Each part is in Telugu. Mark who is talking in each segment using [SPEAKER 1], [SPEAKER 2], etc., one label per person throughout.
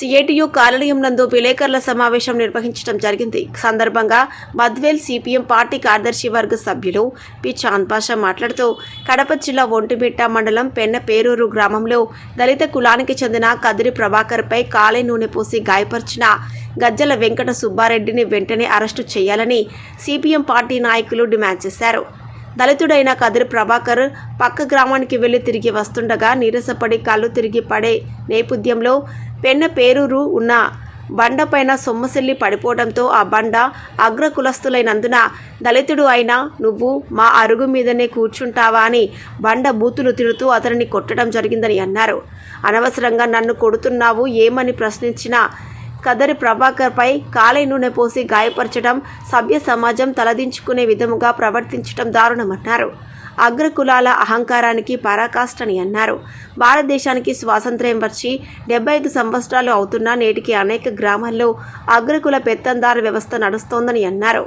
[SPEAKER 1] సిఐటియు కార్యాలయం నందు విలేకరుల సమావేశం నిర్వహించడం జరిగింది. సందర్భంగా మద్వేల్ సిపిఎం పార్టీ కార్యదర్శి వర్గ సభ్యులు పి. చాంద్ పాషా మాట్లాడుతూ కడప జిల్లా ఒంటిమిట్ట మండలం పెన్న పేరూరు గ్రామంలో దళిత కులానికి చెందిన కదిరి ప్రభాకర్పై కాలే నూనె పోసి గాయపరిచిన గజ్జల వెంకట సుబ్బారెడ్డిని వెంటనే అరెస్టు చేయాలని సిపిఎం పార్టీ నాయకులు డిమాండ్ చేశారు. దళితుడైన కదిరి ప్రభాకర్ పక్క గ్రామానికి వెళ్ళి తిరిగి వస్తుండగా నీరసపడి కళ్ళు తిరిగి పడే నేపథ్యంలో పెన్న పేరూరు ఉన్న బండపైన సొమ్మసిల్లి పడిపోవడంతో ఆ బండ అగ్రకులస్తులైనందున దళితుడు అయినా నువ్వు మా అరుగు మీదనే కూర్చుంటావా అని బండ బూతులు తిడుతూ అతనిని కొట్టడం జరిగిందని అన్నారు. అనవసరంగా నన్ను కొడుతున్నావు ఏమని ప్రశ్నించిన కదరి ప్రభాకర్పై కాలే నూనె పోసి గాయపరచడం సభ్య సమాజం తలదించుకునే విధముగా ప్రవర్తించడం దారుణమన్నారు. అగ్ర కులాల అహంకారానికి పరాకాష్ఠని అన్నారు. భారతదేశానికి స్వాతంత్ర్యం వచ్చి డెబ్బై ఐదు సంవత్సరాలు అవుతున్నా నేటికి అనేక గ్రామాల్లో అగ్రకుల పెత్తందారు వ్యవస్థ నడుస్తోందని అన్నారు.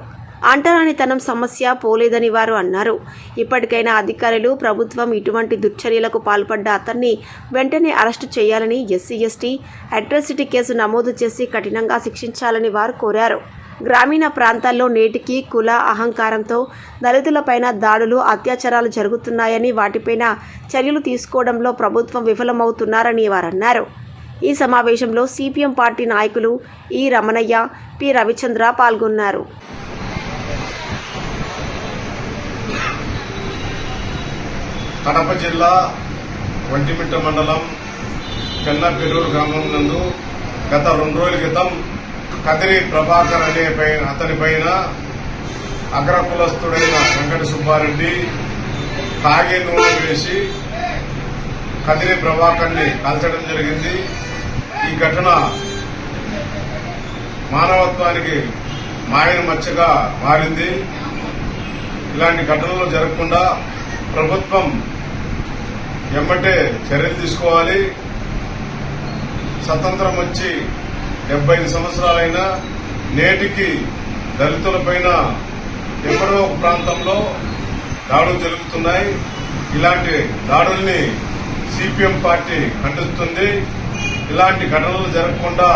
[SPEAKER 1] అంటరానితనం సమస్య పోలేదని వారు అన్నారు. ఇప్పటికైనా అధికారులు ప్రభుత్వం ఇటువంటి దుశ్చర్యలకు పాల్పడ్డ అతన్ని వెంటనే అరెస్టు చేయాలని ఎస్సీ ఎస్టీ అట్రాసిటీ కేసు నమోదు చేసి కఠినంగా శిక్షించాలని వారు కోరారు. గ్రామీణ ప్రాంతాల్లో నేటికి కుల అహంకారంతో దళితులపైన దాడులు అత్యాచారాలు జరుగుతున్నాయని వాటిపైన చర్యలు తీసుకోవడంలో ప్రభుత్వం విఫలమవుతున్నారని వారన్నారు. ఈ సమావేశంలో సిపిఎం పార్టీ నాయకులు ఈ రమణయ్య పి రవిచంద్ర పాల్గొన్నారు.
[SPEAKER 2] కడప జిల్లా ఒంటిమిట్ట మండలం చెన్నపెరూరు గ్రామం నందు గత రెండు రోజుల క్రితం కదిరి ప్రభాకర్ అనే పైన అతని పైన అగ్రకులస్తుడైన వెంకట సుబ్బారెడ్డి తాగే నూనె వేసి కదిరి ప్రభాకర్ని కాల్చడం జరిగింది. ఈ ఘటన మానవత్వానికి మాయన మచ్చగా మారింది. ఇలాంటి ఘటనలు జరగకుండా ప్రభుత్వం ఎమ్మటే చర్యలు తీసుకోవాలి. స్వతంత్రం వచ్చి డెబ్బై ఐదు సంవత్సరాలైనా నేటికి దళితులపైన ఎక్కడో ఒక ప్రాంతంలో దాడులు జరుగుతున్నాయి. ఇలాంటి దాడుల్ని సిపిఎం పార్టీ ఖండిస్తుంది. ఇలాంటి ఘటనలు జరగకుండా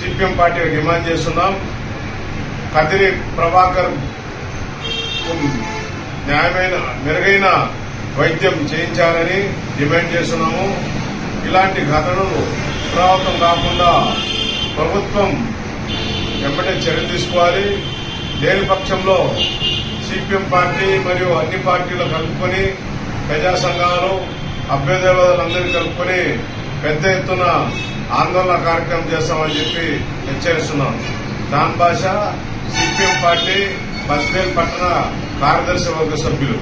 [SPEAKER 2] సిపిఎం పార్టీ డిమాండ్ చేస్తున్నాం. కదిరి ప్రభాకర్ న్యాయమైన మెరుగైన వైద్యం చేయించాలని డిమాండ్ చేస్తున్నాము. ఇలాంటి ఘటనలు పునరావృతం కాకుండా ప్రభుత్వం వెంబడే చర్యలు తీసుకోవాలి. లేని పక్షంలో సిపిఎం పార్టీ మరియు అన్ని పార్టీలు కలుపుకొని ప్రజా సంఘాలు అభ్యుదయవాదులందరినీ కలుపుకొని పెద్ద ఎత్తున ఆందోళన కార్యక్రమం చేస్తామని చెప్పి హెచ్చరిస్తున్నాం. దాని భాష సిపిఎం పార్టీ బస్వేల్ పట్టణ కార్యదర్శి వర్గ సభ్యులు.